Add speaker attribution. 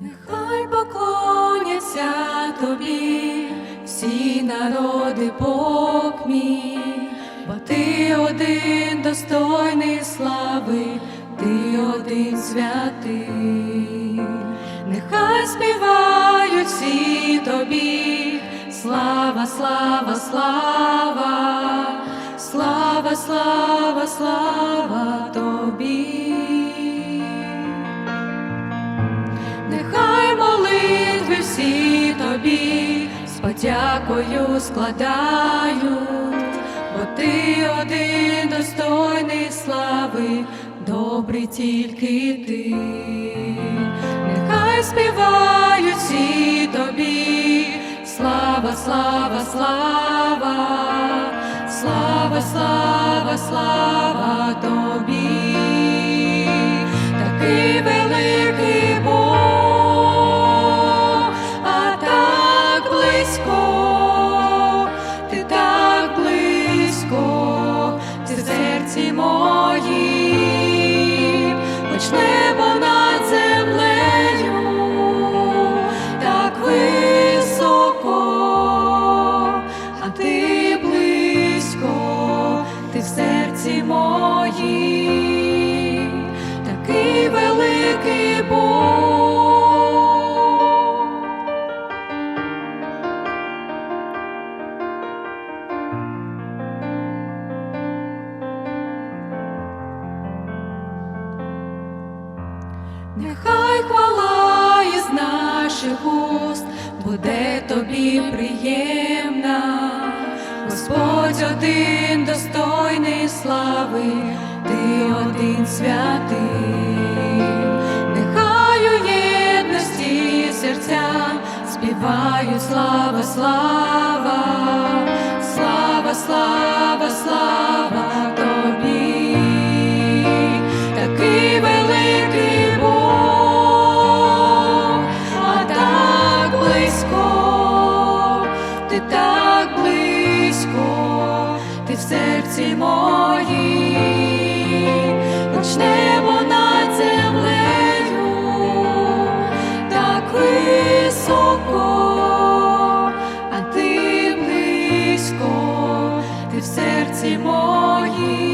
Speaker 1: Нехай поклоняться тобі всі народи Бог мій, бо ти один достойний слави, ти один святий, нехай співають всі тобі, слава, слава, слава, слава, слава, слава тобі з подякою складають, бо ти один достойний слави, добрий тільки ти, нехай співають всі тобі, слава, слава, слава, слава, слава, слава тобі Нехай хвала із наших уст буде тобі приємна, Господь один достойний слави, ти один святий, нехай у єдності серця співають слава, слава, серці мої. Хоч небо над землею, так високо, а ти близько, ти в серці моїм,